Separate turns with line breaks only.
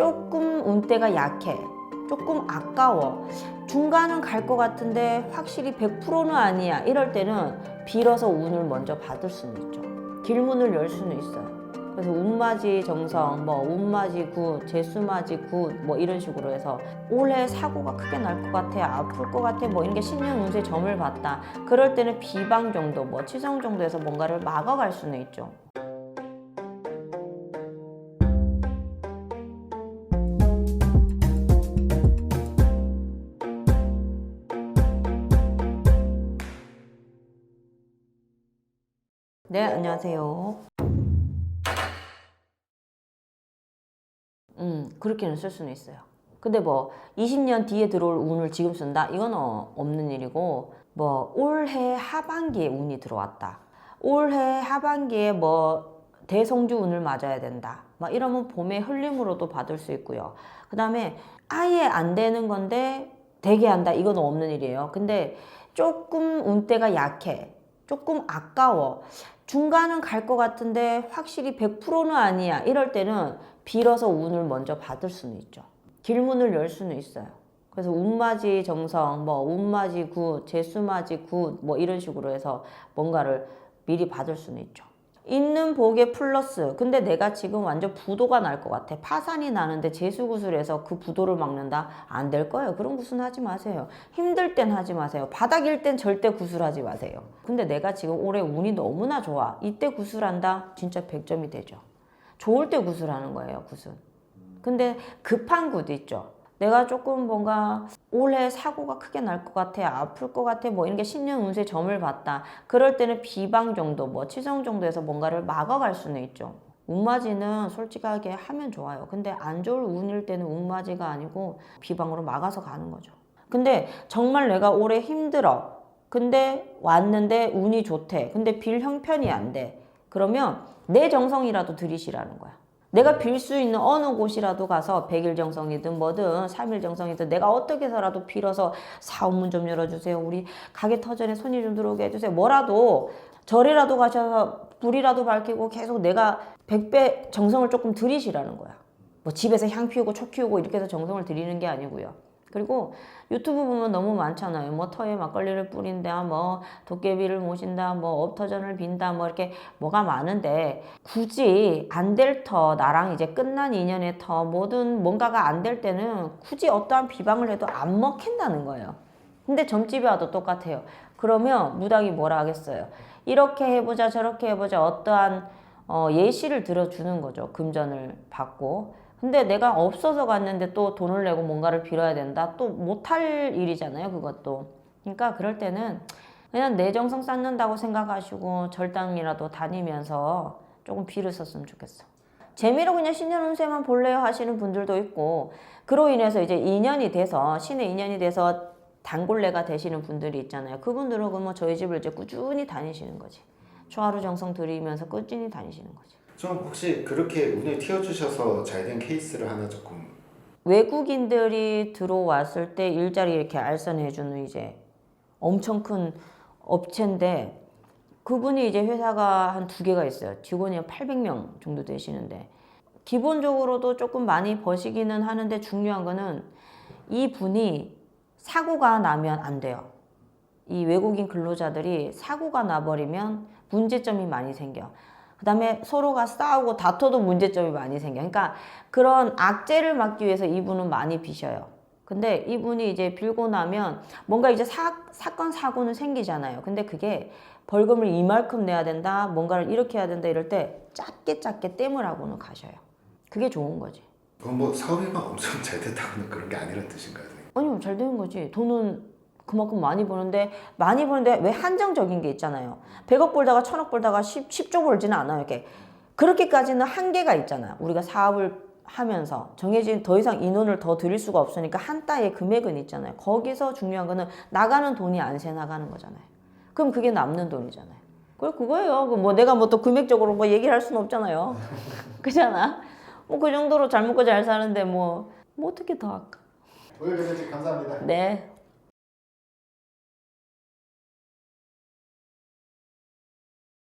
조금 운대가 약해. 조금 아까워. 중간은 갈 것 같은데 확실히 100%는 아니야. 이럴 때는 빌어서 운을 먼저 받을 수는 있죠. 길문을 열 수는 있어요. 그래서 운맞이 정성, 뭐 운맞이 굿, 재수맞이 굿, 뭐 이런 식으로 해서 올해 사고가 크게 날 것 같아, 아플 것 같아, 뭐 이런 게 신년 운세 점을 봤다. 그럴 때는 비방 정도, 뭐 치성 정도에서 뭔가를 막아갈 수는 있죠. 네, 안녕하세요. 음, 그렇게는 쓸 수는 있어요. 근데 뭐 20년 뒤에 들어올 운을 지금 쓴다? 이건 어, 없는 일이고 뭐 올해 하반기에 운이 들어왔다. 올해 하반기에 뭐 대성주 운을 맞아야 된다. 막 이러면 봄에 흘림으로도 받을 수 있고요. 그 다음에 아예 안 되는 건데 되게 한다. 이건 없는 일이에요. 근데 조금 운대가 약해. 조금 아까워. 중간은 갈 것 같은데 확실히 100%는 아니야. 이럴 때는 빌어서 운을 먼저 받을 수는 있죠. 길문을 열 수는 있어요. 그래서 운맞이 정성, 뭐 운맞이 굿, 재수맞이 굿, 뭐 이런 식으로 해서 뭔가를 미리 받을 수는 있죠. 있는 복에 플러스. 근데 내가 지금 완전 부도가 날 것 같아. 파산이 나는데 재수구슬해서 그 부도를 막는다? 안 될 거예요. 그런 구슬 하지 마세요. 힘들 땐 하지 마세요. 바닥일 땐 절대 구슬하지 마세요. 근데 내가 지금 올해 운이 너무나 좋아. 이때 구슬한다? 진짜 100점이 되죠. 좋을 때 구슬하는 거예요, 구슬. 근데 급한 굿 있죠. 내가 조금 뭔가 올해 사고가 크게 날 것 같아, 아플 것 같아, 뭐 이런 게 신년 운세 점을 봤다. 그럴 때는 비방 정도, 뭐 치성 정도에서 뭔가를 막아갈 수는 있죠. 운맞이는 솔직하게 하면 좋아요. 근데 안 좋을 운일 때는 운맞이가 아니고 비방으로 막아서 가는 거죠. 근데 정말 내가 올해 힘들어. 근데 왔는데 운이 좋대. 근데 빌 형편이 안 돼. 그러면 내 정성이라도 들이시라는 거야. 내가 빌 수 있는 어느 곳이라도 가서 100일 정성이든 뭐든 3일 정성이든 내가 어떻게 해서라도 빌어서 사업문 좀 열어주세요. 우리 가게 터전에 손님 좀 들어오게 해주세요. 뭐라도 절이라도 가셔서 불이라도 밝히고 계속 내가 100배 정성을 조금 들이시라는 거야. 뭐 집에서 향 피우고 초 키우고 이렇게 해서 정성을 들이는 게 아니고요. 그리고 유튜브 보면 너무 많잖아요. 뭐 터에 막걸리를 뿌린다, 뭐 도깨비를 모신다, 뭐 업터전을 빈다, 뭐 이렇게 뭐가 많은데 굳이 안 될 터, 나랑 이제 끝난 인연의 터, 뭐든 뭔가가 안 될 때는 굳이 어떠한 비방을 해도 안 먹힌다는 거예요. 근데 점집에 와도 똑같아요. 그러면 무당이 뭐라 하겠어요? 이렇게 해보자, 저렇게 해보자, 어떠한 어, 예시를 들어주는 거죠. 금전을 받고. 근데 내가 없어서 갔는데 또 돈을 내고 뭔가를 빌어야 된다? 또 못할 일이잖아요, 그것도. 그러니까 그럴 때는 그냥 내 정성 쌓는다고 생각하시고 절당이라도 다니면서 조금 빌으셨으면 좋겠어. 재미로 그냥 신년 운세만 볼래요 하시는 분들도 있고, 그로 인해서 이제 인연이 돼서, 신의 인연이 돼서 단골레가 되시는 분들이 있잖아요. 그분들은 그러면 저희 집을 이제 꾸준히 다니시는 거지. 초하루 정성 들이면서 꾸준히 다니시는 거지.
좀 혹시 그렇게 운을 튀어주셔서 잘 된 케이스를 하나 조금
외국인들이 들어왔을 때 일자리 이렇게 알선해주는 이제 엄청 큰 업체인데 그분이 이제 회사가 한 두 개가 있어요. 직원이 한 800명 정도 되시는데 기본적으로도 조금 많이 버시기는 하는데 중요한 거는 이 분이 사고가 나면 안 돼요. 이 외국인 근로자들이 사고가 나버리면 문제점이 많이 생겨. 그 다음에 서로가 싸우고 다퉈도 문제점이 많이 생겨. 그러니까 그런 악재를 막기 위해서 이분은 많이 비셔요. 근데 이분이 이제 빌고 나면 뭔가 이제 사, 사건, 사고는 생기잖아요. 근데 그게 벌금을 이만큼 내야 된다, 뭔가를 이렇게 해야 된다 이럴 때 작게 작게 땜을 하고는 가셔요. 그게 좋은 거지.
그건 뭐 사업이 막 엄청 잘 됐다고는 그런 게 아니란 뜻인가요?
아니요, 잘 되는 거지. 돈은 그만큼 많이 버는데, 많이 버는데 왜 한정적인 게 있잖아요. 100억 벌다가 1000억 벌다가 10, 10조 벌지는 않아요. 이렇게. 그렇게까지는 한계가 있잖아요. 우리가 사업을 하면서 정해진 더 이상 인원을 더 드릴 수가 없으니까 한 따의 금액은 있잖아요. 거기서 중요한 거는 나가는 돈이 안 새 나가는 거잖아요. 그럼 그게 남는 돈이잖아요. 그래 그거예요. 그뭐 내가 뭐 또 금액적으로 뭐 얘기를 할 수는 없잖아요. 그잖아. 뭐 그 정도로 잘 먹고 잘 사는데 뭐, 뭐 어떻게 더 할까?
오늘 감사합니다.
네.